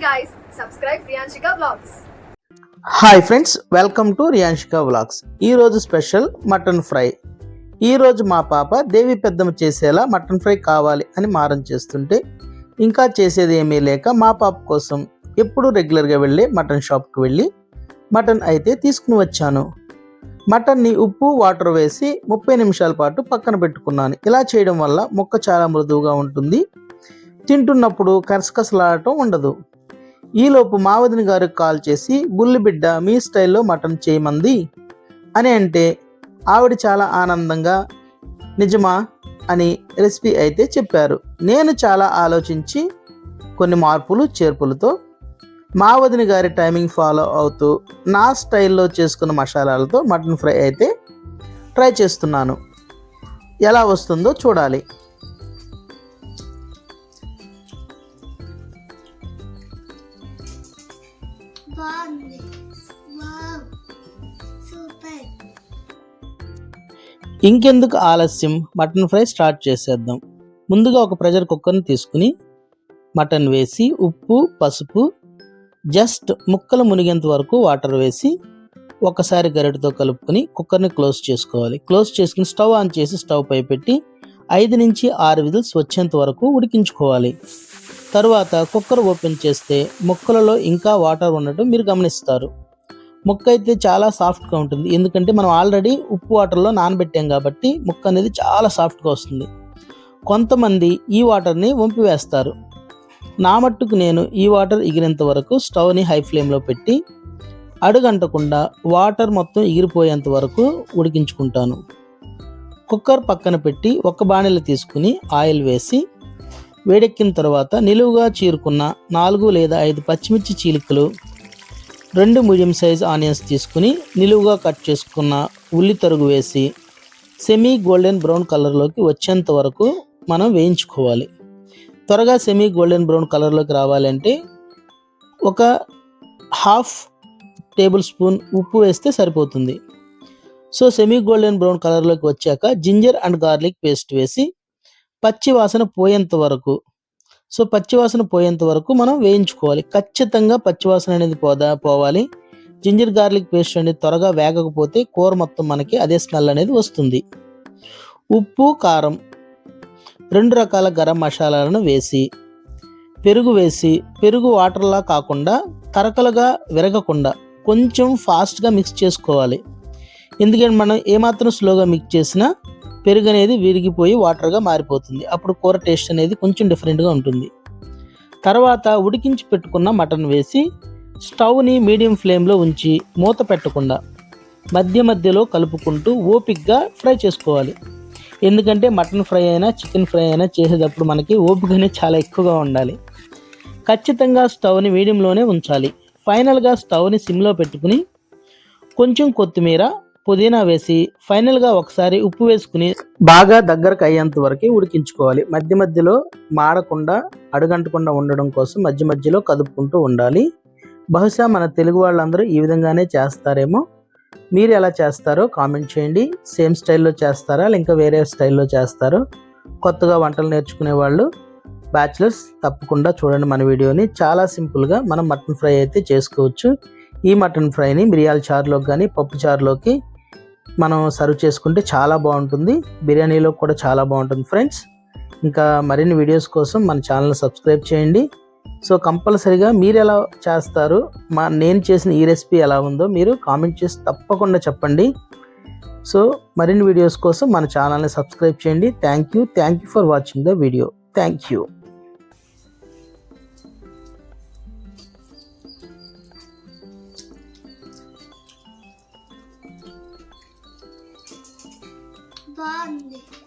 guys, subscribe Priyanshika Vlogs. Hi friends welcome to Riyanshika vlogs ఈరోజు special mutton fry ఈరోజు మా పాప దేవి పెద్దమ్మ చేసేలా మటన్ ఫ్రై కావాలి అని మారం చేస్తుంటే ఇంకా చేసేది ఏమీ లేక మా పాప కోసం ఎప్పుడు రెగ్యులర్గా వెళ్ళి మటన్ షాప్కి వెళ్ళి మటన్ అయితే తీసుకుని వచ్చాను. మటన్ని ఉప్పు వాటర్ వేసి ముప్పై నిమిషాల పాటు పక్కన పెట్టుకున్నాను. ఇలా చేయడం వల్ల ముక్క చాలా మృదువుగా ఉంటుంది. తింటున్నప్పుడు కసకసలాడటం ఉండదు. ఈలోపు మావదిని గారికి కాల్ చేసి బుల్లి బిడ్డ మీ స్టైల్లో మటన్ చేయమంది? అని అంటే ఆవిడ చాలా ఆనందంగా నిజమా? అని రెసిపీ అయితే చెప్పారు. నేను చాలా ఆలోచించి కొన్ని మార్పులు చేర్పులతో మావదిని గారి టైమింగ్ ఫాలో అవుతూ నా స్టైల్లో చేసుకున్న మసాలాలతో మటన్ ఫ్రై అయితే ట్రై చేస్తున్నాను. ఎలా వస్తుందో చూడాలి. బాగుంది వావ్ సూపర్ ఇంకెందుకు ఆలస్యం? మటన్ ఫ్రై స్టార్ట్ చేసేద్దాం. ముందుగా ఒక ప్రెషర్ కుక్కర్ని తీసుకుని మటన్ వేసి ఉప్పు పసుపు జస్ట్ ముక్కలు మునిగేంత వరకు వాటర్ వేసి ఒకసారి గరిటతో కలుపుకొని కుక్కర్ని క్లోజ్ చేసుకోవాలి. క్లోజ్ చేసుకుని స్టవ్ ఆన్ చేసి స్టవ్ పై పెట్టి ఐదు నుంచి ఆరు విజిల్స్ వచ్చేంత వరకు ఉడికించుకోవాలి. తరువాత కుక్కర్ ఓపెన్ చేస్తే ముక్కలలో ఇంకా వాటర్ ఉండటం మీరు గమనిస్తారు. ముక్క అయితే చాలా సాఫ్ట్గా ఉంటుంది. ఎందుకంటే మనం ఆల్రెడీ ఉప్పు వాటర్లో నానబెట్టాం కాబట్టి ముక్క అనేది చాలా సాఫ్ట్గా వస్తుంది. కొంతమంది ఈ వాటర్ని వంపివేస్తారు నా మట్టుకు నేను ఈ వాటర్ ఎగిరేంత వరకు స్టవ్ని హై ఫ్లేమ్లో పెట్టి అడుగంటకుండా వాటర్ మొత్తం ఎగిరిపోయేంత వరకు ఉడికించుకుంటాను. కుక్కర్ పక్కన పెట్టి ఒక బాణీలు తీసుకుని ఆయిల్ వేసి వేడెక్కిన తర్వాత నిలువుగా చీరుకున్న నాలుగు లేదా ఐదు పచ్చిమిర్చి చీలికలు రెండు మీడియం సైజ్ ఆనియన్స్ తీసుకుని నిలువుగా కట్ చేసుకున్న ఉల్లి తరుగు వేసి సెమీ గోల్డెన్ బ్రౌన్ కలర్లోకి వచ్చేంత వరకు మనం వేయించుకోవాలి. త్వరగా సెమీ గోల్డెన్ బ్రౌన్ కలర్లోకి రావాలంటే ఒక హాఫ్ టేబుల్ స్పూన్ ఉప్పు వేస్తే సరిపోతుంది. సో సెమీ గోల్డెన్ బ్రౌన్ కలర్లోకి వచ్చాక జింజర్ అండ్ గార్లిక్ పేస్ట్ వేసి పచ్చి వాసన పోయేంత వరకు. సో పచ్చివాసన పోయేంత వరకు మనం వేయించుకోవాలి. ఖచ్చితంగా పచ్చివాసన అనేది పోదా పోవాలి. జింజర్ గార్లిక్ పేస్ట్ అనేది త్వరగా వేగకపోతే కూర మొత్తం మనకి అదే స్మెల్ అనేది వస్తుంది. ఉప్పు కారం రెండు రకాల గరం మసాలాలను వేసి పెరుగు వేసి పెరుగు వాటర్లా కాకుండా తరకలుగా విరగకుండా కొంచెం ఫాస్ట్గా మిక్స్ చేసుకోవాలి. ఎందుకంటే మనం ఏమాత్రం స్లోగా మిక్స్ చేసినా పెరుగు అనేది విరిగిపోయి వాటర్గా మారిపోతుంది. అప్పుడు కూర టేస్ట్ అనేది కొంచెం డిఫరెంట్గా ఉంటుంది. తర్వాత ఉడికించి పెట్టుకున్న మటన్ వేసి స్టవ్ని మీడియం ఫ్లేమ్లో ఉంచి మూత పెట్టకుండా మధ్య మధ్యలో కలుపుకుంటూ ఓపిక్గా ఫ్రై చేసుకోవాలి. ఎందుకంటే మటన్ ఫ్రై అయినా చికెన్ ఫ్రై అయినా చేసేటప్పుడు మనకి ఓపికనే చాలా ఎక్కువగా ఉండాలి. ఖచ్చితంగా స్టవ్ని మీడియంలోనే ఉంచాలి. ఫైనల్గా స్టవ్ని సిమ్లో పెట్టుకుని కొంచెం కొత్తిమీర పుదీనా వేసి ఫైనల్గా ఒకసారి ఉప్పు వేసుకుని బాగా దగ్గరకు అయ్యేంత వరకు ఉడికించుకోవాలి. మధ్య మధ్యలో మాడకుండా అడుగంటకుండా ఉండడం కోసం మధ్య మధ్యలో కదుపుకుంటూ ఉండాలి. బహుశా మన తెలుగు వాళ్ళందరూ ఈ విధంగానే చేస్తారేమో. మీరు ఎలా చేస్తారో కామెంట్ చేయండి. సేమ్ స్టైల్లో చేస్తారా? ఇంకా వేరే స్టైల్లో చేస్తారో? కొత్తగా వంటలు నేర్చుకునే వాళ్ళు బ్యాచిలర్స్ తప్పకుండా చూడండి మన వీడియోని. చాలా సింపుల్గా మనం మటన్ ఫ్రై అయితే చేసుకోవచ్చు. ఈ మటన్ ఫ్రైని మిరియాల చారులోకి కానీ పప్పు చారులోకి మనం సర్వ్ చేసుకుంటే చాలా బాగుంటుంది. బిర్యానీలో కూడా చాలా బాగుంటుంది ఫ్రెండ్స్ ఇంకా మరిన్ని వీడియోస్ కోసం మన ఛానల్ సబ్స్క్రైబ్ చేయండి. సో కంపల్సరీగా మీరు ఎలా చేస్తారు మా నేను చేసిన ఈ రెసిపీ ఎలా ఉందో మీరు కామెంట్ చేసి తప్పకుండా చెప్పండి. సో మరిన్ని వీడియోస్ కోసం మన ఛానల్ని సబ్స్క్రైబ్ చేయండి. Thank you thank you for watching the video thank you బాగుంది వావ్ సూపర్